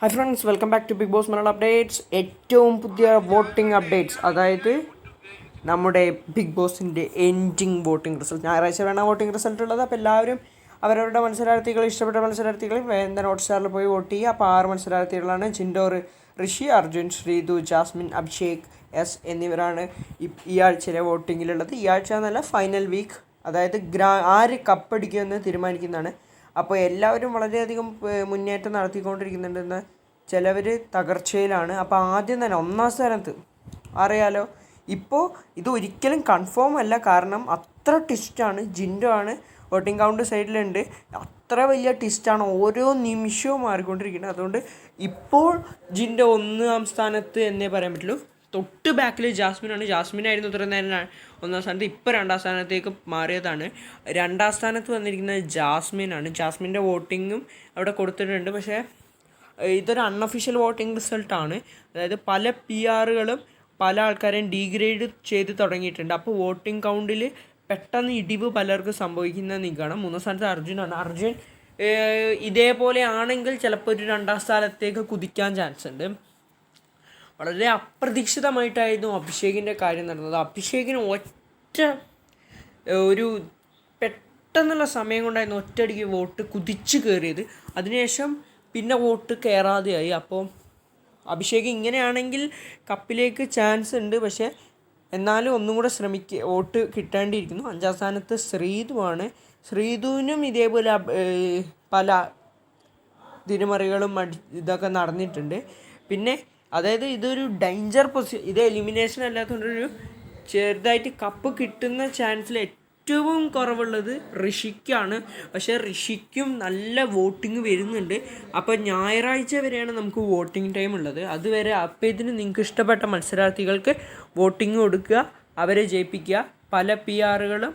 Hi friends welcome back to Bigg Boss Malayalam updates ഏറ്റവും പുതിയ voting updates. അതായത് നമ്മുടെ ബിഗ് ബോസിന്റെ എൻഡിങ് വോട്ടിംഗ് റിസൾട്ട് ഞായറാഴ്ച വേണം വോട്ടിംഗ് റിസൾട്ട് ഉള്ളത്. അപ്പോൾ എല്ലാവരും അവരവരുടെ മത്സരാർത്ഥികൾ ഇഷ്ടപ്പെട്ട മത്സരാർത്ഥികൾ വേണ്ട ഹോട്ട് സ്റ്റാറിൽ പോയി വോട്ട് ചെയ്യുക. അപ്പോൾ ആറ് മത്സരാർത്ഥികളാണ്. ജിൻഡോർ ഋഷി അർജുൻ ശ്രീതു ജാസ്മിൻ അഭിഷേക് എസ് എന്നിവരാണ് ഈ ആഴ്ചയിലെ വോട്ടിങ്ങിലുള്ളത്. ഈ ആഴ്ച എന്നല്ല ഫൈനൽ വീക്ക് അതായത് ഗ്രാ ആര് കപ്പടിക്കുമെന്ന് തീരുമാനിക്കുന്നതാണ് അപ്പോൾ എല്ലാവരും വളരെയധികം മുന്നേറ്റം നടത്തിക്കൊണ്ടിരിക്കുന്നുണ്ടെന്ന് ചിലവർ തകർച്ചയിലാണ്. അപ്പോൾ ആദ്യം തന്നെ ഒന്നാം സ്ഥാനത്ത്. അറിയാലോ ഇപ്പോൾ ഇത് ഒരിക്കലും കൺഫേം അല്ല. കാരണം അത്ര ട്വിസ്റ്റാണ് ജിൻഡോ ആണ് വോട്ടിംഗ് കൗണ്ട് സൈഡിലുണ്ട്. അത്ര വലിയ ട്വിസ്റ്റാണ് ഓരോ നിമിഷവും മാറിക്കൊണ്ടിരിക്കുന്നത്. അതുകൊണ്ട് ഇപ്പോൾ ജിൻഡോ ഒന്നാം സ്ഥാനത്ത് എന്നേ പറയാൻ പറ്റുള്ളൂ. തൊട്ട് ബാക്കിൽ ജാസ്മിനാണ്. ജാസ്മിനായിരുന്നു ഇത്രയും നേരം ഒന്നാം സ്ഥാനത്ത് ഇപ്പോൾ രണ്ടാം സ്ഥാനത്തേക്ക് മാറിയതാണ്. രണ്ടാം സ്ഥാനത്ത് വന്നിരിക്കുന്നത് ജാസ്മിനാണ്. ജാസ്മിന്റെ വോട്ടിങ്ങും അവിടെ കൊടുത്തിട്ടുണ്ട്. പക്ഷേ ഇതൊരു അൺഒഫീഷ്യൽ വോട്ടിംഗ് റിസൾട്ടാണ് അതായത് പല പി ആറുകളും പല ആൾക്കാരെയും ഡീഗ്രേഡ് ചെയ്ത് തുടങ്ങിയിട്ടുണ്ട്. അപ്പോൾ വോട്ടിംഗ് കൗണ്ടിൽ പെട്ടെന്ന് ഇടിവ് പലർക്കും സംഭവിക്കുന്ന കാണാം മൂന്നാം സ്ഥാനത്ത് അർജുനാണ്. അർജുൻ ഇതേപോലെ ആണെങ്കിൽ ചിലപ്പോൾ ഒരു രണ്ടാം സ്ഥാനത്തേക്ക് കുതിക്കാൻ ചാൻസ് ഉണ്ട്. വളരെ അപ്രതീക്ഷിതമായിട്ടായിരുന്നു അഭിഷേകിന്റെ കാര്യം നടന്നത്. അഭിഷേകിന് ഒറ്റ ഒരു പെട്ടെന്നുള്ള സമയം കൊണ്ടായിരുന്നു ഒറ്റയടിക്ക് വോട്ട് കുതിച്ച് കയറിയത്. അതിനുശേഷം പിന്നെ വോട്ട് കയറാതെയായി. അപ്പോൾ അഭിഷേക് ഇങ്ങനെയാണെങ്കിൽ കപ്പിലേക്ക് ചാൻസ് ഉണ്ട്. പക്ഷേ എന്നാലും ഒന്നും കൂടെ ശ്രമിക്കുക വോട്ട് കിട്ടേണ്ടിയിരിക്കുന്നു. അഞ്ചാം സ്ഥാനത്ത് ശ്രീതുവാണ് ശ്രീതുവിനും ഇതേപോലെ പല തിരിമറികളും അടി ഇതൊക്കെ നടന്നിട്ടുണ്ട്. പിന്നെ അതായത് ഇതൊരു ഡേഞ്ചർ പൊസിഷൻ ഇത് എലിമിനേഷൻ അല്ലാത്തതുകൊണ്ടൊരു ചെറുതായിട്ട് കപ്പ് കിട്ടുന്ന ചാൻസിൽ ഏറ്റവും കുറവുള്ളത് ഋഷിക്കാണ്. പക്ഷേ ഋഷിക്കും നല്ല വോട്ടിംഗ് വരുന്നുണ്ട്. അപ്പോൾ ഞായറാഴ്ച വരെയാണ് നമുക്ക് വോട്ടിംഗ് ടൈം ഉള്ളത്. അതുവരെ അപ്പോൾ ഇതിന് നിങ്ങൾക്ക് ഇഷ്ടപ്പെട്ട മത്സരാർത്ഥികൾക്ക് വോട്ടിംഗ് കൊടുക്കുക അവരെ ജയിപ്പിക്കുക. പല പി ആറുകളും